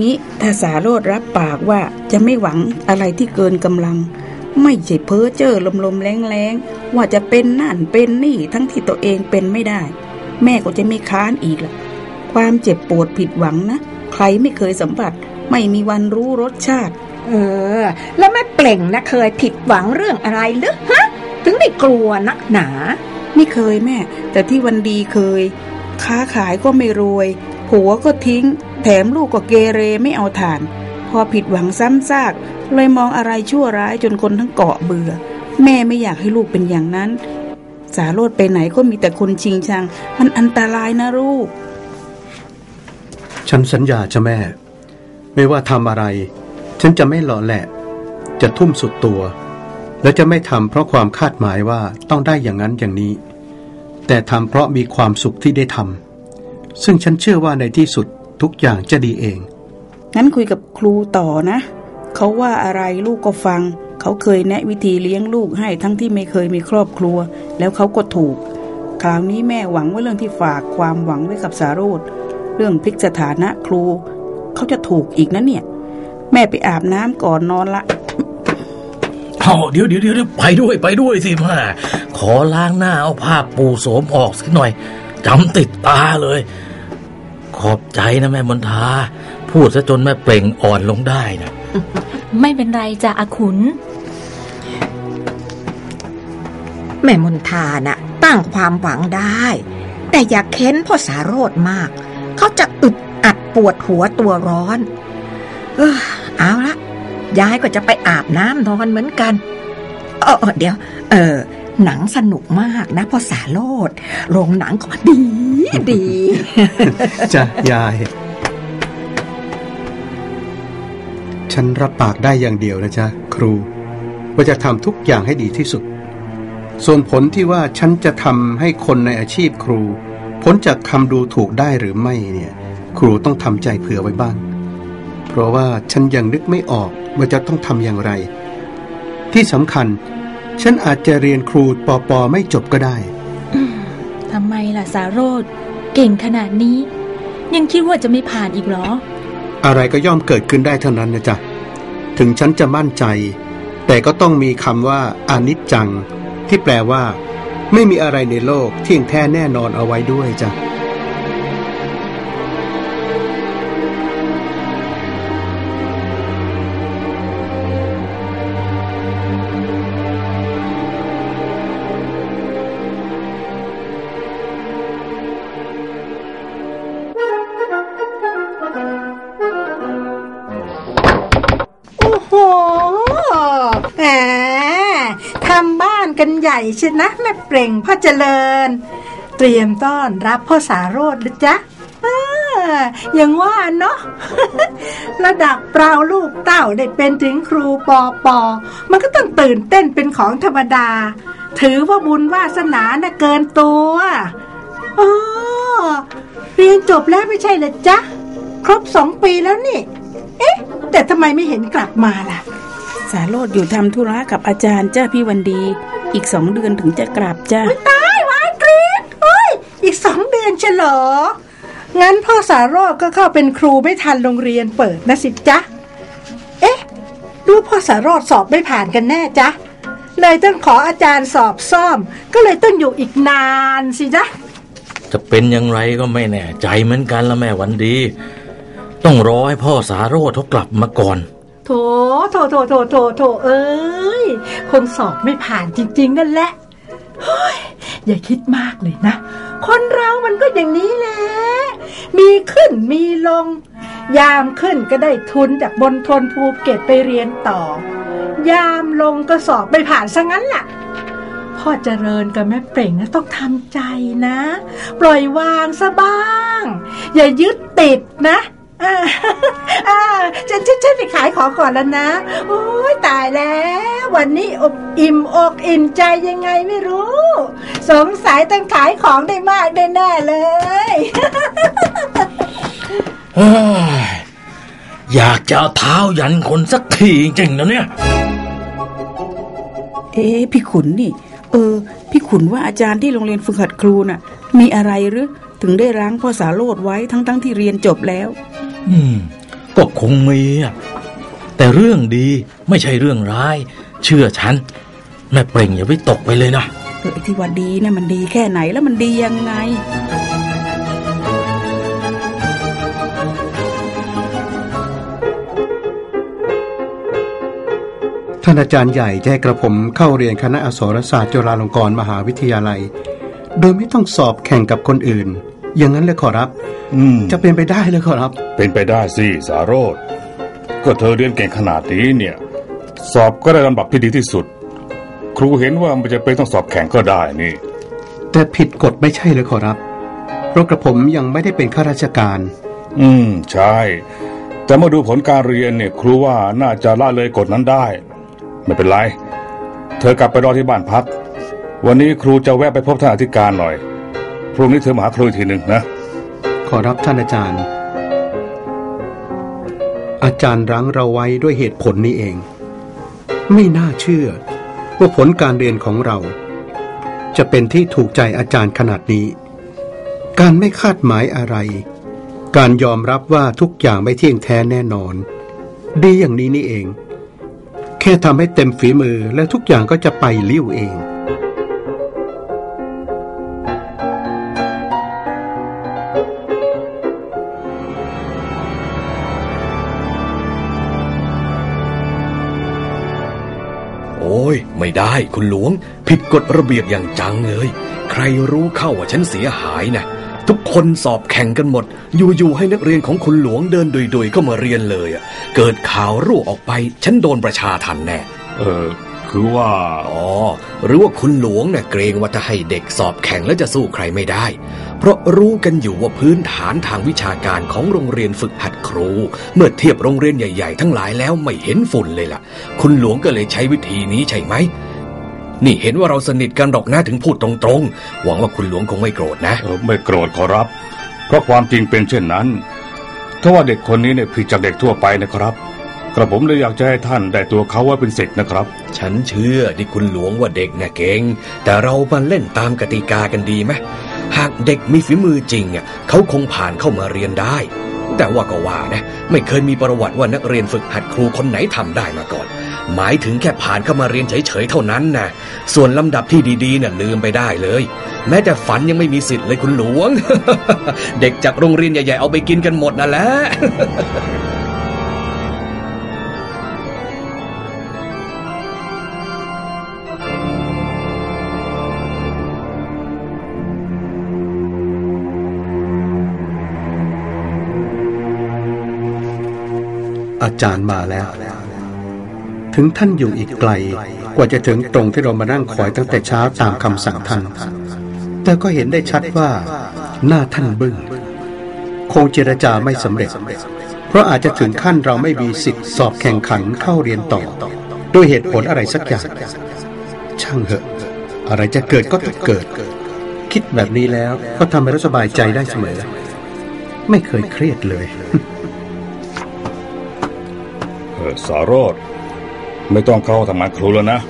งี้ถ้าสาโรดรับปากว่าจะไม่หวังอะไรที่เกินกำลัง ไม่ใช่เพ้อเจ้อลมๆแรงๆว่าจะเป็นนั่นเป็นนี่ทั้งที่ตัวเองเป็นไม่ได้ แม่ก็จะไม่ค้านอีกล่ะ ความเจ็บปวดผิดหวังนะ ใครไม่เคยสัมผัสไม่มีวันรู้รสชาติ เออ แล้วแม่เปล่งนะเคยผิดหวังเรื่องอะไรหรือฮะ ถึงได้กลัวนักหนา ไม่เคยแม่ แต่ที่วันดีเคย ค้าขายก็ไม่รวย ผัวก็ทิ้ง แถมลูกก็เกเรไม่เอาฐาน พอผิดหวังซ้ำซาก เลยมองอะไรชั่วร้ายจนคนทั้งเกาะเบื่อ แม่ไม่อยากให้ลูกเป็นอย่างนั้น สาโรดไปไหนก็มีแต่คนชิงชัง มันอันตรายนะลูก ฉันสัญญาจ้ะแม่ ไม่ว่าทำอะไร ฉันจะไม่หล่อแหละ จะทุ่มสุดตัว และจะไม่ทำเพราะความคาดหมายว่าต้องได้อย่างนั้นอย่างนี้ แต่ทำเพราะมีความสุขที่ได้ทำ ซึ่งฉันเชื่อว่าในที่สุดทุกอย่างจะดีเอง งั้นคุยกับครูต่อนะ เขาว่าอะไรลูกก็ฟัง เขาเคยแนะวิธีเลี้ยงลูกให้ทั้งที่ไม่เคยมีครอบครัว แล้วเขาก็ถูก คราวนี้แม่หวังว่าเรื่องที่ฝากความหวังไว้กับสาโรธเรื่องพลิกสถานะครู เขาจะถูกอีกนะเนี่ย แม่ไปอาบน้ำก่อนนอนละเอาเดี๋ยวเดี๋ยวเดี๋ยวไปด้วยไปด้วยสิมาขอล้างหน้าเอาผ้าปูโสมออกสักหน่อยจำติดตาเลย ขอบใจนะแม่มนทา พูดซะจนแม่เปล่งอ่อนลงได้นะ ไม่เป็นไรจ้ะอาขุน แม่มนทาน่ะ ตั้งความหวังได้ แต่อย่าเค้นพ่อสาโรธมาก เขาจะอึดอัดปวดหัวตัวร้อน เออเอาละยายก็จะไปอาบน้ำนอนเหมือนกันเออเออเดี๋ยว เออ หนังสนุกมากนะพ่อสาโรธโรงหนังก็ดีดีจ้ะยาย ฉันรับปากได้อย่างเดียวนะจ๊ะครู ว่าจะทำทุกอย่างให้ดีที่สุด ส่วนผลที่ว่าฉันจะทำให้คนในอาชีพครูพ้นจากคำดูถูกได้หรือไม่เนี่ย ครูต้องทำใจเผื่อไว้บ้าง เพราะว่าฉันยังนึกไม่ออกว่าจะต้องทำอย่างไร ที่สำคัญ ฉันอาจจะเรียนครูปอปอไม่จบก็ได้ ทำไมล่ะสาโรธเก่งขนาดนี้ ยังคิดว่าจะไม่ผ่านอีกเหรอ อะไรก็ย่อมเกิดขึ้นได้เท่านั้นนะจ๊ะ ถึงฉันจะมั่นใจ แต่ก็ต้องมีคำว่าอนิจจัง ที่แปลว่า ไม่มีอะไรในโลกเที่ยงแท้แน่นอนเอาไว้ด้วยจ้ะ ใหญ่ใช่นะแม่เปล่งพ่อเจริญ เตรียมต้อนรับพ่อสาโรธหรือจ๊ะอย่างว่าเนาะระดับเปล่าลูกเต้าได้เป็นถึงครูปอปอ มันก็ต้องตื่นเต้นเป็นของธรรมดา ถือว่าบุญวาสนาน่ะเกินตัวอ๋อเรียนจบแล้วไม่ใช่เหรอจ๊ะ ครบสองปีแล้วนี่ เอ๊ะ แต่ทำไมไม่เห็นกลับมาล่ะ สาโรธอยู่ทำธุระกับอาจารย์เจ้าพี่วันดี อีกสองเดือนถึงจะกลับจ้าตายวายกรีดเฮ้ย อีกสองเดือนเฉลองั้นพ่อสารอดก็เข้าเป็นครูไม่ทันโรงเรียนเปิดนะสิจ๊ะ เอ๊ะดูพ่อสารอดสอบไม่ผ่านกันแน่จ๊ะเลยต้องขออาจารย์สอบซ่อม ก็เลยต้องอยู่อีกนานสิจ๊ะ จะเป็นอย่างไรก็ไม่แน่ใจเหมือนกันละแม่วันดี ต้องรอให้พ่อสาโรธเขากลับมาก่อน โถโถโถโถโถโถเอ้ย คนสอบไม่ผ่านจริง ๆ นั่นแหละเฮ้ยอย่าคิดมากเลยนะ คนเรามันก็อย่างนี้แหละ มีขึ้นมีลง ยามขึ้นก็ได้ทุนจากบนทนภูเก็ตไปเรียนต่อ ยามลงก็สอบไม่ผ่านซะงั้นล่ะพ่อเจริญกับแม่เป่งนะต้องทำใจนะ ปล่อยวางซะบ้าง อย่ายึดติดนะ อ่าอ่าฉันฉันฉันไปขายของก่อนแล้วนะ โอ้ยตายแล้ว วันนี้อบอิ่มอกอิ่มใจยังไงไม่รู้ สงสัยต้องขายของได้มากได้แน่เลย เฮ้ยอยากจะเอาเท้ายันคนสักทีจริงๆนะเนี่ย เอ๊ะพี่ขุนนี่ เออ พี่ขุนว่าอาจารย์ที่โรงเรียนฝึกหัดครูน่ะ มีอะไรหรือ ถึงได้ร้างพ่อสาโรดไว้ทั้งๆทที่เรียนจบแล้ว อืม ก็คงมีอะแต่เรื่องดีไม่ใช่เรื่องร้าย เชื่อฉัน แม่เปล่งอย่าวิตกไปเลยนะเออไอ้ที่ว่าดีเนี่ยมันดีแค่ไหนแล้วมันดียังไงท่านอาจารย์ใหญ่จะให้กระผมเข้าเรียนคณะอักษรศาสตร์จุฬาลงกรณ์มหาวิทยาลัย โดยไม่ต้องสอบแข่งกับคนอื่น อย่างนั้นเลยขอรับ อืมจะเป็นไปได้เลยขอรับ เป็นไปได้สิสาโรธก็เธอเรียนเก่งขนาดนี้เนี่ย สอบก็ได้ลำดับที่ดีที่สุด ครูเห็นว่ามันจะเป็นต้องสอบแข่งก็ได้นี่ แต่ผิดกฎไม่ใช่เลยขอรับเพราะกระผมยังไม่ได้เป็นข้าราชการ อืม ใช่ แต่มาดูผลการเรียนเนี่ย ครูว่าน่าจะละเลยกฎนั้นได้ ไม่เป็นไร เธอกลับไปรอที่บ้านพัก วันนี้ครูจะแวะไปพบท่านอธิการหน่อย พรุ่งนี้เธอมาหาครูอีกทีหนึ่งนะ ขอรับท่านอาจารย์ อาจารย์รั้งเราไว้ด้วยเหตุผลนี้เอง ไม่น่าเชื่อ ว่าผลการเรียนของเรา จะเป็นที่ถูกใจอาจารย์ขนาดนี้ การไม่คาดหมายอะไร การยอมรับว่าทุกอย่างไม่เที่ยงแท้แน่นอน ดีอย่างนี้นี่เอง แค่ทำให้เต็มฝีมือและทุกอย่างก็จะไปลิ้วเอง ไม่ได้คุณหลวง ผิดกฎระเบียบอย่างจังเลย ใครรู้เข้าว่าฉันเสียหายนะทุกคนสอบแข่งกันหมด อยู่ๆให้นักเรียนของคุณหลวงเดินดุยๆเข้ามาเรียนเลยอะเกิดข่าวรั่วออกไป ฉันโดนประชาทันแน่ เออ คือว่า อ๋อ หรือว่าคุณหลวงเนี่ยเกรงว่าจะให้เด็กสอบแข่งแล้วจะสู้ใครไม่ได้ เพราะรู้กันอยู่ว่าพื้นฐานทางวิชาการของโรงเรียนฝึกหัดครู เมื่อเทียบโรงเรียนใหญ่ ๆ ทั้งหลายแล้วไม่เห็นฝุ่นเลยล่ะ คุณหลวงก็เลยใช้วิธีนี้ใช่ไหมนี่เห็นว่าเราสนิทกันดอกนะถึงพูดตรงๆ หวังว่าคุณหลวงคงไม่โกรธนะเออไม่โกรธขอรับ เพราะความจริงเป็นเช่นนั้นถ้าว่าเด็กคนนี้เนี่ยผิดจากเด็กทั่วไปนะครับ กระผมเลยอยากจะให้ท่านได้ตัวเขาว่าเป็นศิษย์นะครับ ฉันเชื่อที่คุณหลวงว่าเด็กน่ะเก่ง แต่เรามาเล่นตามกติกากันดีไหมหากเด็กมีฝีมือจริงอะเขาคงผ่านเข้ามาเรียนได้ แต่ว่าก็ว่านะ ไม่เคยมีประวัติว่านักเรียนฝึกหัดครูคนไหนทำได้มาก่อน หมายถึงแค่ผ่านเข้ามาเรียนเฉยๆเท่านั้นนะส่วนลำดับที่ดีๆน่ะลืมไปได้เลย แม้แต่ฝันยังไม่มีสิทธิ์เลยคุณหลวง เด็กจากโรงเรียนใหญ่ๆเอาไปกินกันหมดนั่นแหละ อาจารย์มาแล้ว ถึงท่านอยู่อีกไกล กว่าจะถึงตรงที่เรามานั่งคอยตั้งแต่เช้าตามคำสั่งท่าน แต่ก็เห็นได้ชัดว่า หน้าท่านบึ้งคงเจรจาไม่สำเร็จ เพราะอาจจะถึงขั้นเราไม่มีสิทธิ์สอบแข่งขันเข้าเรียนต่อ ด้วยเหตุผลอะไรสักอย่าง ช่างเถอะ อะไรจะเกิดก็ต้องเกิด คิดแบบนี้แล้วก็ทำให้เราสบายใจได้เสมอ ไม่เคยเครียดเลย ออสารอดไม่ต้องเข้าทำงานครูแล้วนะ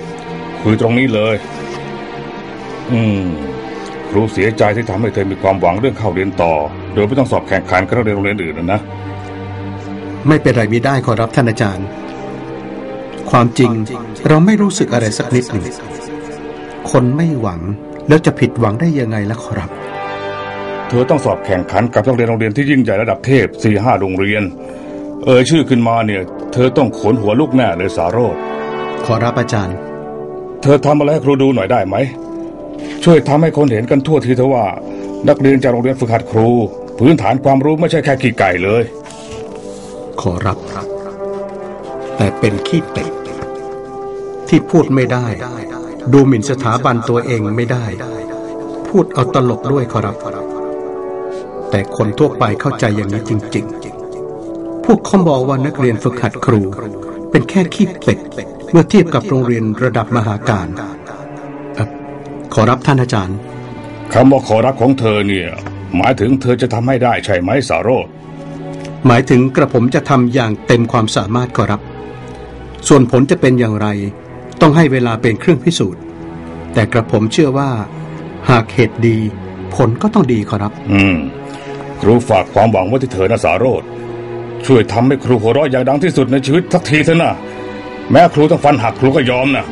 คุยตรงนี้เลย อืม ครูเสียใจที่ทำให้เธอมีความหวังเรื่องเข้าเรียนต่อ โดยไม่ต้องสอบแข่งขันกับนักเรียนโรงเรียนอื่นนะนะไม่เป็นไรไม่ได้ขอรับท่านอาจารย์ ความจริงเราไม่รู้สึกอะไรสักนิดหนึ่งคนไม่หวังแล้วจะผิดหวังได้ยังไงล่ะขอรับ เธอต้องสอบแข่งขันกับนักเรียนโรงเรียนที่ยิ่งใหญ่ระดับเทพสี่ห้าโรงเรียน เอ่ยชื่อขึ้นมาเนี่ย เธอต้องขนหัวลูกแน่เลยสารอดขอรับอาจารย์ เธอทำอะไรให้ครูดูหน่อยได้ไหม ช่วยทำให้คนเห็นกันทั่วทีเถอะว่า นักเรียนจากโรงเรียนฝึกหัดครู พื้นฐานความรู้ไม่ใช่แค่ขี้ไก่เลย ขอรับ แต่เป็นขี้เป็ดที่พูดไม่ได้ ดูหมิ่นสถาบันตัวเองไม่ได้ พูดเอาตลกด้วยขอรับ แต่คนทั่วไปเข้าใจอย่างนี้จริง ๆ พวกเขาบอกว่านักเรียนฝึกหัดครู เป็นแค่ขี้เป็ดเมื่อเทียบกับโรงเรียนระดับมหาการเอ่อขอรับท่านอาจารย์คำว่าขอรับของเธอเนี่ย หมายถึงเธอจะทำให้ได้ใช่ไหมสารดหมายถึงกระผมจะทำอย่างเต็มความสามารถขอรับ ส่วนผลจะเป็นอย่างไร ต้องให้เวลาเป็นเครื่องพิสูจน์ แต่กระผมเชื่อว่า หากเหตุดี ผลก็ต้องดีขอรับ อืมครูฝากความหวังไว้ที่เธอนะสารด ช่วยทำให้ครูหัวเราะอย่างดังที่สุดในชีวิตสักทีเถอะนะแม้ครูต้องฟันหักครูก็ยอมนะ